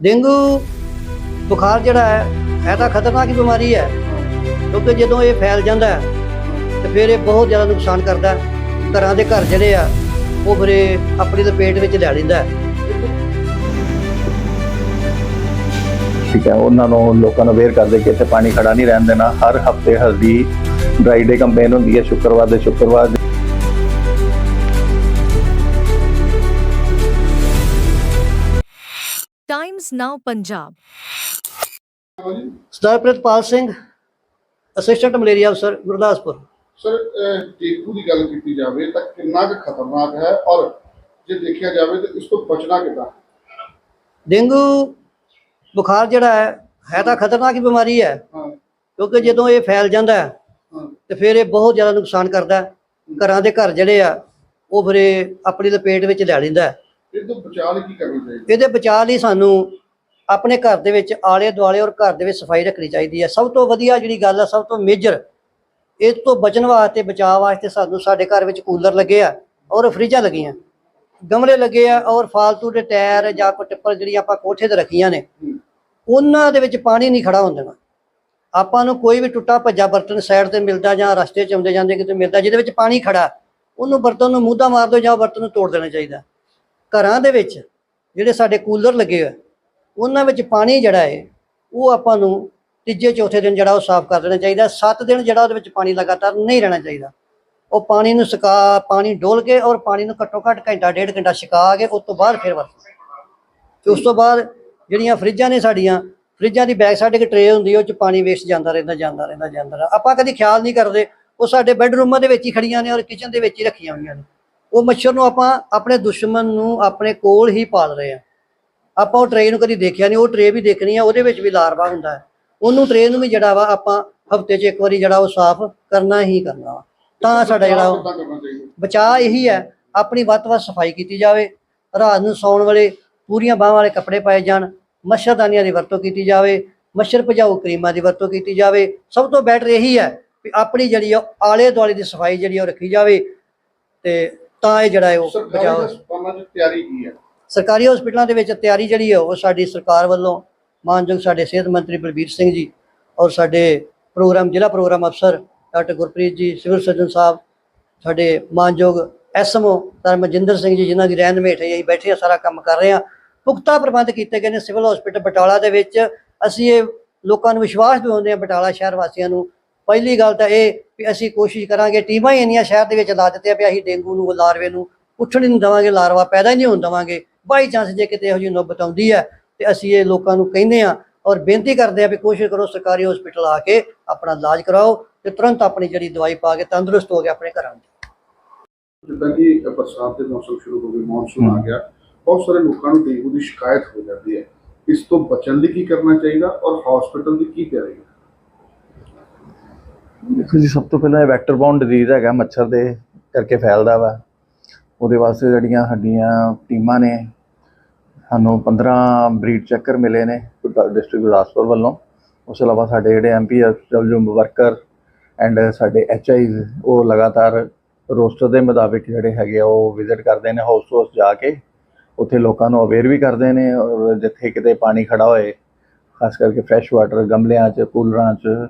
Dengue ਬੁਖਾਰ ਜਿਹੜਾ ਹੈ, ਇਹ ਤਾਂ ਖਤਰਨਾਕ ਬਿਮਾਰੀ ਹੈ। ਕਿਉਂਕਿ ਜਦੋਂ ਇਹ ਫੈਲ ਜਾਂਦਾ ਹੈ, ਤੇ ਫਿਰ ਇਹ ਬਹੁਤ ਜ਼ਿਆਦਾ ਨੁਕਸਾਨ ਕਰਦਾ ਘਰਾਂ ਦੇ ਘਰ ਜਿਹੜੇ ਆ, ਉਹ ਫਿਰ ਇਹ ਆਪਣੀ ਲਪੇਟ ਵਿੱਚ ਲੈ ਲੈਂਦਾ ਠੀਕ ਹੈ, ਉਹਨਾਂ ਨੂੰ ਲੋਕਾਂ ਨੂੰ ਅਵੇਅਰ ਕਰਦੇ ਕਿ ਇੱਥੇ ਪਾਣੀ ਖੜਾ ਨਹੀਂ ਰਹਿਣ ਦੇਣਾ। ਹਰ ਹਫ਼ਤੇ ਹਲਦੀ, ਡਰਾਈ ਡੇ ਕੰਪੇਨ ਹੁੰਦੀ ਹੈ, ਸ਼ੁੱਕਰਵਾਰ ਦੇ ਸ਼ੁੱਕਰਵਾਰ Times Now Punjab Sardar Pritpal Singh assistant malaria ਅਫਸਰ ਗੁਰਦਾਸਪੁਰ ਸਰ ਡੇਂਗੂ ਦੀ ਗੱਲ ਕੀਤੀ ਜਾਵੇ ਤਾਂ ਕਿੰਨਾ ਕੁ ਖਤਰਨਾਕ ਹੈ ਔਰ ਜੇ ਦੇਖਿਆ ਜਾਵੇ ਤਾਂ ਇਸ ਤੋਂ ਬਚਣਾ ਕਿੱਦਾਂ ਡੇਂਗੂ ਬੁਖਾਰ ਜਿਹੜਾ ਹੈ ਹੈ ਤਾਂ ਖਤਰਨਾਕ ਹੀ ਬਿਮਾਰੀ ਹੈ ਹਾਂ ਕਿਉਂਕਿ ਜਦੋਂ ਇਹ ਫੈਲ ਜਾਂਦਾ ਤੇ ਫਿਰ ਇਹ ਬਹੁਤ ਜ਼ਿਆਦਾ ਨੁਕਸਾਨ ਕਰਦਾ ਹੈ ਘਰਾਂ ਦੇ ਘਰ ਜਿਹੜੇ ਆ ਉਹ ਫਿਰ ਇਹ ਆਪਣੀ ਲਪੇਟ ਵਿੱਚ ਲੈ ਲੈਂਦਾ ਹੈ ਇਹ ਤੋਂ ਬਚਾਅ ਲਈ ਕੀ ਕਰਨਾ ਚਾਹੀਦਾ? ਇਹਦੇ ਬਚਾਅ ਲਈ ਸਾਨੂੰ ਆਪਣੇ ਘਰ ਦੇ ਵਿੱਚ ਆਲੇ ਦੁਆਲੇ ਔਰ ਘਰ ਦੇ ਵਿੱਚ ਸਫ਼ਾਈ ਰੱਖਣੀ ਚਾਹੀਦੀ ਹੈ। ਸਭ ਤੋਂ ਵਧੀਆ ਜਿਹੜੀ ਗੱਲ ਹੈ ਸਭ ਤੋਂ ਮੇਜਰ ਇਸ ਤੋਂ ਬਚਣ ਵਾਸਤੇ ਬਚਾਅ ਵਾਸਤੇ ਸਾਨੂੰ ਸਾਡੇ ਘਰ ਵਿੱਚ ਕੂਲਰ ਲੱਗੇ ਆ ਔਰ ਫਰਿੱਜਾਂ ਲੱਗੀਆਂ। ਗਮਲੇ ਲੱਗੇ ਆ ਔਰ ਫਾਲਤੂ ਦੇ ਟਾਇਰ ਜਾਂ ਕੋਈ ਟਿੱਪਰ ਜਿਹੜੀ ਆਪਾਂ ਕੋਠੇ ਤੇ ਰੱਖੀਆਂ ਨੇ। ਉਹਨਾਂ ਦੇ ਵਿੱਚ ਪਾਣੀ ਨਹੀਂ ਖੜਾ ਹੁੰਦਾ। ਆਪਾਂ ਨੂੰ ਕੋਈ ਵੀ ਟੁੱਟਾ ਭੱਜਾ ਬਰਤਨ ਸਾਈਡ ਤੇ ਮਿਲਦਾ ਜਾਂ ਰਸਤੇ 'ਚ ਆਉਂਦੇ ਜਾਂਦੇ ਕਿਤੇ ਮਿਲਦਾ ਜਿਹਦੇ ਵਿੱਚ ਪਾਣੀ ਖੜਾ ਉਹਨੂੰ ਬਰਤਨ ਨੂੰ ਮੂਧਾ ਮਾਰ ਦਿਓ ਜਾਂ ਬਰਤਨ ਨੂੰ ਤੋੜ ਦੇਣਾ ਚਾਹੀਦਾ। ਘਰਾਂ ਦੇ ਵਿੱਚ ਜਿਹੜੇ ਸਾਡੇ ਕੂਲਰ ਲੱਗੇ ਹੋਏ ਉਹਨਾਂ ਵਿੱਚ ਪਾਣੀ ਜਿਹੜਾ ਹੈ, ਉਹ ਆਪਾਂ ਨੂੰ ਤੀਜੇ, ਚੌਥੇ ਦਿਨ ਜਿਹੜਾ ਉਹ ਸਾਫ਼ ਕਰ ਦੇਣਾ ਚਾਹੀਦਾ 7 ਦਿਨ ਜਿਹੜਾ ਉਹਦੇ ਵਿੱਚ ਪਾਣੀ ਲਗਾਤਾਰ ਨਹੀਂ ਰਹਿਣਾ ਚਾਹੀਦਾ। ਉਹ ਪਾਣੀ ਨੂੰ ਸੁਕਾ, ਪਾਣੀ ਡੋਲ ਕੇ ਔਰ ਪਾਣੀ ਨੂੰ ਘੱਟੋ ਘੱਟ ਘੰਟਾ, ਡੇਢ ਘੰਟਾ ਸੁਕਾ ਕੇ ਉਸ ਤੋਂ ਬਾਅਦ ਫਿਰ ਵਰਤੋ। ਤੇ ਉਸ ਤੋਂ ਬਾਅਦ ਜਿਹੜੀਆਂ ਫਰਿੱਜਾਂ ਨੇ ਸਾਡੀਆਂ, ਫਰਿੱਜਾਂ ਦੀ ਬੈਕ ਸਾਈਡ ਇੱਕ ਟਰੇ ਹੁੰਦੀ ਹੈ ਉਹ ਚ ਪਾਣੀ ਵੇਸਟ ਜਾਂਦਾ ਰਹਿੰਦਾ ਜਾਂਦਾ ਰਹਿੰਦਾ ਜਾਂਦਾ ਰਹਿੰਦਾ। ਆਪਾਂ ਕਦੀ ਖਿਆਲ ਨਹੀਂ ਕਰਦੇ, ਉਹ ਸਾਡੇ ਬੈੱਡਰੂਮਾਂ ਦੇ ਵਿੱਚ ਹੀ ਖੜੀਆਂ ਨੇ ਔਰ ਕਿਚਨ ਦੇ ਵਿੱਚ ਹੀ ਰੱਖੀਆਂ ਹੋਈਆਂ ਨੇ। ਉਹ ਮੱਛਰ ਨੂੰ ਆਪਾਂ ਆਪਣੇ ਦੁਸ਼ਮਣ ਨੂੰ ਆਪਣੇ ਕੋਲ ਹੀ ਪਾਲ ਰਹੇ ਆ ਆਪਾਂ ਉਹ ਟਰੇ ਨੂੰ ਕਦੀ ਦੇਖਿਆ ਨਹੀਂ, ਉਹ ਟਰੇ ਵੀ ਦੇਖਣੀ ਆ, ਉਹਦੇ ਵਿੱਚ ਵੀ ਲਾਰਵਾ ਹੁੰਦਾ ਹੈ। ਉਹਨੂੰ ਟਰੇ ਨੂੰ ਵੀ ਜਿਹੜਾ ਵਾ ਆਪਾਂ ਹਫ਼ਤੇ 'ਚ ਇੱਕ ਵਾਰੀ ਜਿਹੜਾ ਉਹ ਸਾਫ਼ ਕਰਨਾ ਹੀ ਕਰਨਾ ਵਾ। ਤਾਂ ਸਾਡਾ ਜਿਹੜਾ ਉਹ ਬਚਾਅ ਇਹੀ ਹੈ, ਆਪਣੀ ਵੱਧ ਤੋਂ ਵੱਧ ਸਫ਼ਾਈ ਕੀਤੀ ਜਾਵੇ, ਰਾਤ ਨੂੰ ਸੌਣ ਵੇਲੇ ਪੂਰੀਆਂ ਬਾਹਾਂ ਵਾਲੇ ਕੱਪੜੇ ਪਾਏ ਜਾਣ ਮੱਛਰਦਾਨੀਆਂ ਦੀ ਵਰਤੋਂ ਕੀਤੀ ਜਾਵੇ, ਮੱਛਰ ਭਜਾਊ ਕਰੀਮਾਂ ਦੀ ਵਰਤੋਂ ਕੀਤੀ ਜਾਵੇ। ਸਭ ਤੋਂ ਬੈਟਰ ਇਹੀ ਹੈ ਵੀ ਆਪਣੀ ਜਿਹੜੀ ਆ ਆਲੇ ਦੁਆਲੇ ਦੀ ਸਫ਼ਾਈ ਜਿਹੜੀ ਆ ਉਹ ਰੱਖੀ ਜਾਵੇ ਤੇ ਤਾਂ ਇਹ ਜਿਹੜਾ ਹੈ ਉਹ ਸਰਕਾਰੀ ਬਚਾਅ ਹਸਪਤਾਲਾਂ 'ਚ ਤਿਆਰੀ ਕੀ ਹੈ? ਸਰਕਾਰੀ ਹਸਪੀਟਲਾਂ ਦੇ ਵਿੱਚ ਤਿਆਰੀ ਜਿਹੜੀ ਹੈ ਉਹ ਸਾਡੀ ਸਰਕਾਰ ਵੱਲੋਂ ਮਾਨਯੋਗ ਸਾਡੇ ਸਿਹਤ ਮੰਤਰੀ ਬਲਬੀਰ ਸਿੰਘ ਜੀ ਔਰ ਸਾਡੇ ਪ੍ਰੋਗਰਾਮ ਜ਼ਿਲ੍ਹਾ ਪ੍ਰੋਗਰਾਮ ਅਫਸਰ doctor Gurpreet ji civil surgeon ਸਾਹਿਬ ਸਾਡੇ ਮਾਨਯੋਗ ਐਸਐਮਓ ਸਰ ਮਨਜਿੰਦਰ ਸਿੰਘ ਜੀ ਜਿਨ੍ਹਾਂ ਦੀ ਰਹਿਨੁਮਾਈ ਹੇਠ ਅਸੀਂ ਬੈਠੇ ਆ ਸਾਰਾ ਕੰਮ ਕਰ ਰਹੇ ਆ ਪੁਖਤਾ ਪ੍ਰਬੰਧ ਕੀਤੇ ਗਏ ਨੇ ਸਿਵਲ ਹਸਪੀਟਲ ਬਟਾਲਾ ਦੇ ਵਿੱਚ। ਅਸੀਂ ਇਹ ਲੋਕਾਂ ਨੂੰ ਵਿਸ਼ਵਾਸ ਦਿਵਾਉਂਦੇ ਆ ਬਟਾਲਾ ਸ਼ਹਿਰ ਵਾਸੀਆਂ ਨੂੰ। ਪਹਿਲੀ ਗੱਲ ਤਾਂ ਇਹ ਵੀ ਅਸੀਂ ਕੋਸ਼ਿਸ਼ ਕਰਾਂਗੇ, ਟੀਮਾਂ ਹੀ ਇੰਨੀਆਂ ਸ਼ਹਿਰ ਦੇ ਵਿੱਚ ਲਾ ਦਿੱਤੀਆਂ ਵੀ ਅਸੀਂ ਡੇਂਗੂ ਨੂੰ, ਲਾਰਵੇ ਨੂੰ ਉੱਠਣ ਹੀ ਨਹੀਂ ਦੇਵਾਂਗੇ, ਲਾਰਵਾ ਪੈਦਾ ਹੀ ਨਹੀਂ ਹੋਣ ਦੇਵਾਂਗੇ। ਬਾਈ ਚਾਂਸ ਜੇ ਕਿਤੇ ਇਹੋ ਜਿਹੀ ਨੌਬਤ ਆਉਂਦੀ ਹੈ ਤੇ ਅਸੀਂ ਇਹ ਲੋਕਾਂ ਨੂੰ ਕਹਿੰਦੇ ਆ ਔਰ ਬੇਨਤੀ ਕਰਦੇ ਆ ਵੀ ਕੋਸ਼ਿਸ਼ ਕਰੋ ਸਰਕਾਰੀ ਹਸਪੀਟਲ ਆ ਕੇ ਆਪਣਾ ਇਲਾਜ ਕਰਾਓ ਤੇ ਤੁਰੰਤ ਆਪਣੀ ਜਿਹੜੀ ਦਵਾਈ ਪਾ ਕੇ ਤੰਦਰੁਸਤ ਹੋ ਕੇ ਆਪਣੇ ਘਰਾਂ ਨੂੰ ਜਿੱਦਾਂ ਕਿ ਬਰਸਾਤ ਦੇ ਮੌਸਮ ਸ਼ੁਰੂ ਹੋ ਗਏ ਮੌਨਸੂਨ ਆ ਗਿਆ, ਬਹੁਤ ਸਾਰੇ ਲੋਕਾਂ ਨੂੰ ਡੇਂਗੂ ਦੀ ਸ਼ਿਕਾਇਤ ਹੋ ਜਾਂਦੀ ਹੈ। ਇਸ ਤੋਂ ਬਚਣ ਲਈ ਕੀ ਕਰਨਾ ਚਾਹੀਦਾ ਔਰ ਹਸਪੀਟਲ ਦੀ ਕੀ ਤਿਆਰੀ ਹੈ? ਦੇਖੋ ਜੀ, ਸਭ ਤੋਂ ਪਹਿਲਾਂ ਇਹ ਵੈਕਟਰ ਬਾਉਂਡ ਡਿਜ਼ੀਜ਼ ਹੈਗਾ ਮੱਛਰ ਦੇ ਕਰਕੇ ਫੈਲਦਾ ਵਾ। ਉਹਦੇ ਵਾਸਤੇ ਜਿਹੜੀਆਂ ਸਾਡੀਆਂ ਟੀਮਾਂ ਨੇ, ਸਾਨੂੰ 15 ਬਰੀਡ ਚੈੱਕਰ ਮਿਲੇ ਨੇ ਡਿਸਟ੍ਰਿਕਟ ਗੁਰਦਾਸਪੁਰ ਵੱਲੋਂ। ਉਸ ਤੋਂ ਇਲਾਵਾ ਸਾਡੇ ਜਿਹੜੇ ਐਮਪੀ ਜੋ ਵਰਕਰ ਐਂਡ ਸਾਡੇ ਐਚਆਈਜ਼ ਉਹ ਲਗਾਤਾਰ ਰੋਸਟਰ ਦੇ ਮੁਤਾਬਿਕ ਜਿਹੜੇ ਹੈਗੇ ਆ, ਉਹ ਵਿਜ਼ਿਟ ਕਰਦੇ ਨੇ ਹਾਊਸ ਹਾਊਸ ਜਾ ਕੇ। ਉੱਥੇ ਲੋਕਾਂ ਨੂੰ ਅਵੇਅਰ ਵੀ ਕਰਦੇ ਨੇ ਔਰ ਜਿੱਥੇ ਕਿਤੇ ਪਾਣੀ ਖੜਾ ਹੋਏ, ਖਾਸ ਕਰਕੇ ਫਰੈਸ਼ ਵਾਟਰ ਗਮਲਿਆਂ 'ਚ, ਕੂਲਰਾਂ 'ਚ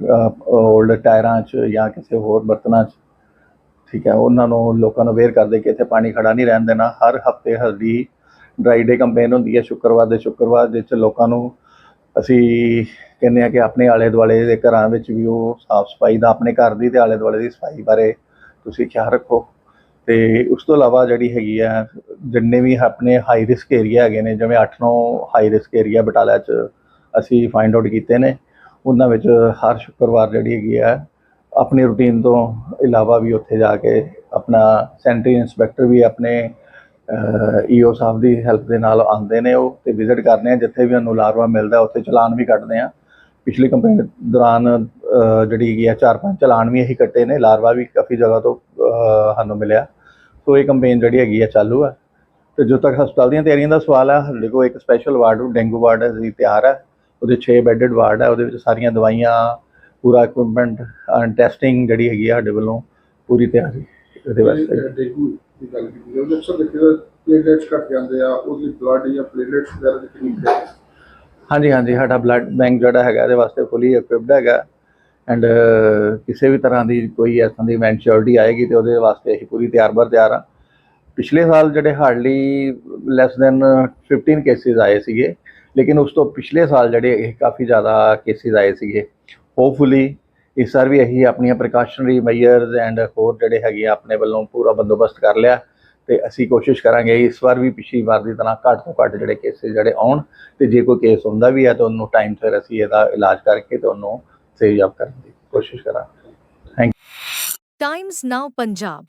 올ਡ ਟਾਇਰਾਂ 'ਚ ਜਾਂ ਕਿਸੇ ਹੋਰ ਬਰਤਨਾਂ 'ਚ। ਠੀਕ ਹੈ, ਉਹਨਾਂ ਨੂੰ ਲੋਕਾਂ ਨੂੰ ਅਵੇਅਰ ਕਰਦੇ ਕਿ ਇੱਥੇ ਪਾਣੀ ਖੜਾ ਨਹੀਂ ਰਹਿਣ ਦੇਣਾ। ਹਰ ਹਫ਼ਤੇ ਹਲਦੀ ਡਰਾਈ ਡੇ ਕੰਪੇਨ ਹੁੰਦੀ ਹੈ, ਸ਼ੁੱਕਰਵਾਰ ਦੇ ਸ਼ੁੱਕਰਵਾਰ ਜਿਸ 'ਚ ਲੋਕਾਂ ਨੂੰ ਅਸੀਂ ਕਹਿੰਦੇ ਆ ਕਿ ਆਪਣੇ ਆਲੇ ਦੁਆਲੇ ਦੇ ਘਰਾਂ ਵਿੱਚ ਵੀ ਉਹ ਸਾਫ਼ ਸਫ਼ਾਈ ਦਾ, ਆਪਣੇ ਘਰ ਦੀ ਤੇ ਆਲੇ ਦੁਆਲੇ ਦੀ ਸਫ਼ਾਈ ਬਾਰੇ ਤੁਸੀਂ ਖਿਆਲ ਰੱਖੋ। ਤੇ ਉਸ ਤੋਂ ਇਲਾਵਾ ਜਿਹੜੀ ਹੈਗੀ ਆ ਜਿੰਨੇ ਵੀ ਆਪਣੇ ਹਾਈ ਰਿਸਕ ਏਰੀਆ ਹੈਗੇ ਨੇ, ਜਿਵੇਂ 8-9 ਹਾਈ ਰਿਸਕ ਏਰੀਆ ਬਟਾਲਾ 'ਚ ਅਸੀਂ ਫਾਈਂਡ ਆਊਟ ਕੀਤੇ ਨੇ। ਉਹਨਾਂ ਵਿੱਚ ਹਰ ਸ਼ੁੱਕਰਵਾਰ ਜਿਹੜੀ ਹੈਗੀ ਹੈ ਆਪਣੀ ਰੂਟੀਨ ਤੋਂ ਇਲਾਵਾ ਵੀ ਉੱਥੇ ਜਾ ਕੇ ਆਪਣਾ ਸੈਂਟਰੀ ਇਨਸਪੈਕਟਰ ਵੀ ਆਪਣੇ ਈਓ ਸਾਹਿਬ ਦੀ ਹੈਲਪ ਦੇ ਨਾਲ ਆਉਂਦੇ ਨੇ ਉਹ ਤੇ ਵਿਜ਼ਿਟ ਕਰਦੇ ਆ, ਜਿੱਥੇ ਵੀ ਉਹਨੂੰ ਲਾਰਵਾ ਮਿਲਦਾ ਉੱਥੇ ਚਲਾਨ ਵੀ ਕੱਟਦੇ ਆ। ਪਿਛਲੀ ਕੰਪੇਨ ਦੌਰਾਨ ਜਿਹੜੀ ਹੈਗੀ ਆ, ਚਾਰ ਪੰਜ ਚਲਾਨ ਵੀ ਅਸੀਂ ਕੱਟੇ ਨੇ, ਲਾਰਵਾ ਵੀ ਕਾਫੀ ਜਗ੍ਹਾ ਤੋਂ ਸਾਨੂੰ ਮਿਲਿਆ। ਸੋ ਇਹ ਕੰਪੇਨ ਜਿਹੜੀ ਹੈਗੀ ਆ, ਚਾਲੂ ਹੈ ਤੇ ਜੋ ਤੱਕ ਹਸਪਤਾਲ ਦੀਆਂ ਤਿਆਰੀਆਂ ਦਾ ਸਵਾਲ ਹੈ ਦੇਖੋ ਇੱਕ ਸਪੈਸ਼ਲ ਵਾਰਡ ਡੇਂਗੂ ਵਾਰਡ ਹੈ ਤਿਆਰ ਹੈ ਉਹਦੇ 6 ਬੈੱਡਡ ਵਾਰਡ ਹੈ ਉਹਦੇ ਵਿੱਚ ਸਾਰੀਆਂ ਦਵਾਈਆਂ ਪੂਰਾ ਇਕਵਿਪਮੈਂਟ ਟੈਸਟਿੰਗ ਜਿਹੜੀ ਹੈਗੀ ਆ ਸਾਡੇ ਵੱਲੋਂ ਪੂਰੀ ਤਿਆਰੀ ਉਹਦੇ ਵਾਸਤੇ। ਡੇਂਗੂ ਦੀ ਗੱਲ ਕੀਤੀ ਜਾਵੇ ਅਕਸਰ ਦੇਖਿਆ ਪਲੇਟਲੇਟਸ ਘਟ ਜਾਂਦੇ ਆ ਉਹਦੀ ਬਲੱਡ ਜਾਂ ਪਲੇਟਲੇਟਸ ਵਗੈਰਾ ਦੀ ਕਿੰਨੀ ਹਾਂਜੀ ਹਾਂਜੀ ਸਾਡਾ ਬਲੱਡ ਬੈਂਕ ਜਿਹੜਾ ਹੈਗਾ ਇਹਦੇ ਵਾਸਤੇ ਫੁੱਲੀ ਇਕਵਿਪਡ ਹੈਗਾ। ਐਂਡ ਕਿਸੇ ਵੀ ਤਰ੍ਹਾਂ ਦੀ ਕੋਈ ਐਸਾਂ ਦੀ ਮੈਂਚੁਰਿਟੀ ਆਏਗੀ ਤੇ ਉਹਦੇ ਵਾਸਤੇ ਅਸੀਂ ਪੂਰੀ ਤਿਆਰ ਬਰ ਤਿਆਰ ਆ। ਪਿਛਲੇ ਸਾਲ ਜਿਹੜੇ ਹਾਰਡਲੀ ਲੈਸ ਦੈਨ 15 ਕੇਸਿਸ ਆਏ ਸੀਗੇ ਲੇਕਿਨ ਉਸ ਤੋਂ ਪਿਛਲੇ ਸਾਲ ਜਿਹੜੇ ਇਹ ਕਾਫੀ ਜ਼ਿਆਦਾ ਕੇਸਿਸ ਆਏ ਸੀਗੇ। ਹੋਪਫੁਲੀ ਇਸ ਵਾਰ ਵੀ ਅਸੀਂ ਆਪਣੀਆਂ ਪ੍ਰੀਕਾਸ਼ਨਰੀ ਮੈਜਰਸ ਐਂਡ ਹੋਰ ਜਿਹੜੇ ਹੈਗੇ ਆ ਆਪਣੇ ਵੱਲੋਂ ਪੂਰਾ ਬੰਦੋਬਸਤ ਕਰ ਲਿਆ ਤੇ ਅਸੀਂ ਕੋਸ਼ਿਸ਼ ਕਰਾਂਗੇ ਇਸ ਵਾਰ ਵੀ ਪਿਛਲੀ ਵਾਰ ਦੀ ਤਰ੍ਹਾਂ ਘੱਟ ਤੋਂ ਘੱਟ ਜਿਹੜੇ ਕੇਸਿਸ ਜਿਹੜੇ ਆਉਣ ਤੇ ਜੇ ਕੋਈ ਕੇਸ ਹੁੰਦਾ ਵੀ ਹੈ ਤਾਂ ਉਹਨੂੰ ਟਾਈਮ ਸਿਰ ਅਸੀਂ ਇਹਦਾ ਇਲਾਜ ਕਰਕੇ ਤੇ ਉਹਨੂੰ ਸੇਵ ਅਪ ਕਰਨ ਦੀ ਕੋਸ਼ਿਸ਼ ਕਰਾਂਗੇ। Thank Times Now Punjab